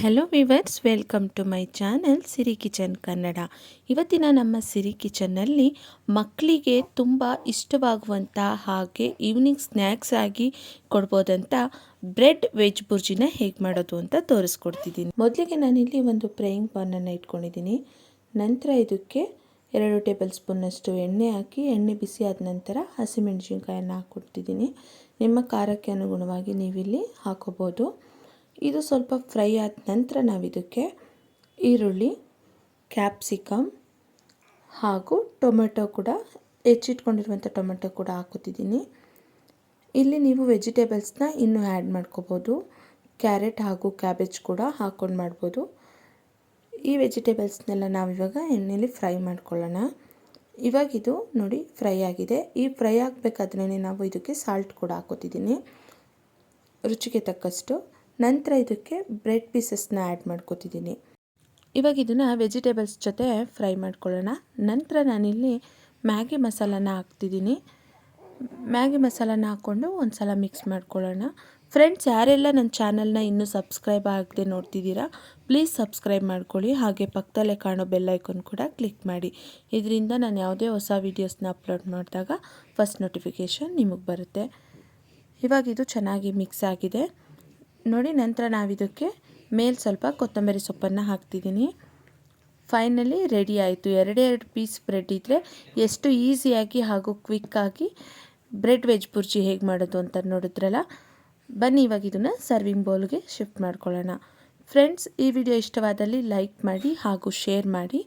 Hello viewers welcome to my channel Siri kitchen Kannada ಇವತ್ತಿನ ನಮ್ಮ ಸಿರಿ ಕಿಚನ್ನಲ್ಲಿ ಮಕ್ಕಳಿಗೆ ತುಂಬ ಇಷ್ಟವಾಗುವಂಥ ಹಾಗೆ ಈವ್ನಿಂಗ್ ಸ್ನ್ಯಾಕ್ಸ್ ಆಗಿ ಕೊಡ್ಬೋದಂತ ಬ್ರೆಡ್ ವೆಜ್ ಬುರ್ಜಿನ ಹೇಗೆ ಮಾಡೋದು ಅಂತ ತೋರಿಸ್ಕೊಡ್ತಿದ್ದೀನಿ. ಮೊದಲಿಗೆ ನಾನಿಲ್ಲಿ ಒಂದು ಪ್ರೇಯಿಂಗ್ ಪಾನನ್ನು ಇಟ್ಕೊಂಡಿದ್ದೀನಿ. ನಂತರ ಇದಕ್ಕೆ ಎರಡು ಟೇಬಲ್ ಸ್ಪೂನ್ನಷ್ಟು ಎಣ್ಣೆ ಹಾಕಿ, ಎಣ್ಣೆ ಬಿಸಿ ಆದ ನಂತರ ಹಸಿಮೆಣಸಿನ್ಕಾಯನ್ನು ಹಾಕ್ಕೊಡ್ತಿದ್ದೀನಿ. ನಿಮ್ಮ ಖಾರಕ್ಕೆ ಅನುಗುಣವಾಗಿ ನೀವಿಲ್ಲಿ ಹಾಕೋಬೋದು. ಇದು ಸ್ವಲ್ಪ ಫ್ರೈ ಆದ ನಂತರ ನಾವು ಇದಕ್ಕೆ ಈರುಳ್ಳಿ ಕ್ಯಾಪ್ಸಿಕಮ್ ಹಾಗೂ ಟೊಮೆಟೊ ಕೂಡ, ಹೆಚ್ಚಿಟ್ಕೊಂಡಿರುವಂಥ ಟೊಮೆಟೊ ಕೂಡ ಹಾಕೋತಿದ್ದೀನಿ ಇಲ್ಲಿ ನೀವು ವೆಜಿಟೇಬಲ್ಸ್ನ ಇನ್ನೂ ಆ್ಯಡ್ ಮಾಡ್ಕೋಬೋದು. ಕ್ಯಾರೆಟ್ ಹಾಗೂ ಕ್ಯಾಬೇಜ್ ಕೂಡ ಹಾಕ್ಕೊಂಡು ಮಾಡ್ಬೋದು. ಈ ವೆಜಿಟೇಬಲ್ಸ್ನೆಲ್ಲ ನಾವಿವಾಗ ಎಣ್ಣೆಯಲ್ಲಿ ಫ್ರೈ ಮಾಡ್ಕೊಳ್ಳೋಣ. ಇವಾಗ ಇದು ನೋಡಿ ಫ್ರೈ ಆಗಿದೆ. ಈ ಫ್ರೈ ಆಗಬೇಕಾದ್ರೇ ನಾವು ಇದಕ್ಕೆ ಸಾಲ್ಟ್ ಕೂಡ ಹಾಕೋತಿದ್ದೀನಿ ರುಚಿಗೆ ತಕ್ಕಷ್ಟು. ನಂತರ ಇದಕ್ಕೆ ಬ್ರೆಡ್ ಪೀಸಸ್ನ ಆ್ಯಡ್ ಮಾಡ್ಕೋತಿದ್ದೀನಿ. ಇವಾಗ ಇದನ್ನು ವೆಜಿಟೇಬಲ್ಸ್ ಜೊತೆ ಫ್ರೈ ಮಾಡ್ಕೊಳ್ಳೋಣ. ನಂತರ ನಾನಿಲ್ಲಿ ಮ್ಯಾಗಿ ಮಸಾಲಾನ ಹಾಕ್ತಿದ್ದೀನಿ. ಮ್ಯಾಗಿ ಮಸಾಲಾನ ಹಾಕ್ಕೊಂಡು ಒಂದು ಸಲ ಮಿಕ್ಸ್ ಮಾಡ್ಕೊಳ್ಳೋಣ. ಫ್ರೆಂಡ್ಸ್ ಯಾರೆಲ್ಲ ನನ್ನ ಚಾನಲ್ನ ಇನ್ನೂ ಸಬ್ಸ್ಕ್ರೈಬ್ ಆಗದೆ ನೋಡ್ತಿದ್ದೀರಾ ಪ್ಲೀಸ್ ಸಬ್ಸ್ಕ್ರೈಬ್ ಮಾಡ್ಕೊಳ್ಳಿ. ಹಾಗೆ ಪಕ್ಕದಲ್ಲೇ ಕಾಣೋ ಬೆಲ್ ಐಕಾನ್ ಕೂಡ ಕ್ಲಿಕ್ ಮಾಡಿ. ಇದರಿಂದ ನಾನು ಯಾವುದೇ ಹೊಸ ವೀಡಿಯೋಸ್ನ ಅಪ್ಲೋಡ್ ಮಾಡಿದಾಗ ಫಸ್ಟ್ ನೋಟಿಫಿಕೇಷನ್ ನಿಮಗೆ ಬರುತ್ತೆ. ಇವಾಗ ಇದು ಚೆನ್ನಾಗಿ ಮಿಕ್ಸ್ ಆಗಿದೆ. ನೋಡಿ, ನಂತರ ನಾವಿದಕ್ಕೆ ಮೇಲೆ ಸ್ವಲ್ಪ ಕೊತ್ತಂಬರಿ ಸೊಪ್ಪನ್ನು ಹಾಕ್ತಿದ್ದೀನಿ. ಫೈನಲಿ ರೆಡಿ ಆಯಿತು. ಎರಡೇ ಪೀಸ್ ಬ್ರೆಡ್ ಇದ್ದರೆ ಎಷ್ಟು ಈಸಿಯಾಗಿ ಹಾಗೂ ಕ್ವಿಕ್ಕಾಗಿ ಬ್ರೆಡ್ ವೆಜ್ ಬುರ್ಜಿ ಹೇಗೆ ಮಾಡೋದು ಅಂತ ನೋಡಿದ್ರಲ್ಲ, ಬನ್ನಿ ಇವಾಗ ಇದನ್ನು ಸರ್ವಿಂಗ್ ಬೌಲ್ಗೆ ಶಿಫ್ಟ್ ಮಾಡ್ಕೊಳ್ಳೋಣ. ಫ್ರೆಂಡ್ಸ್, ಈ ವಿಡಿಯೋ ಇಷ್ಟವಾದಲ್ಲಿ ಲೈಕ್ ಮಾಡಿ ಹಾಗೂ ಶೇರ್ ಮಾಡಿ.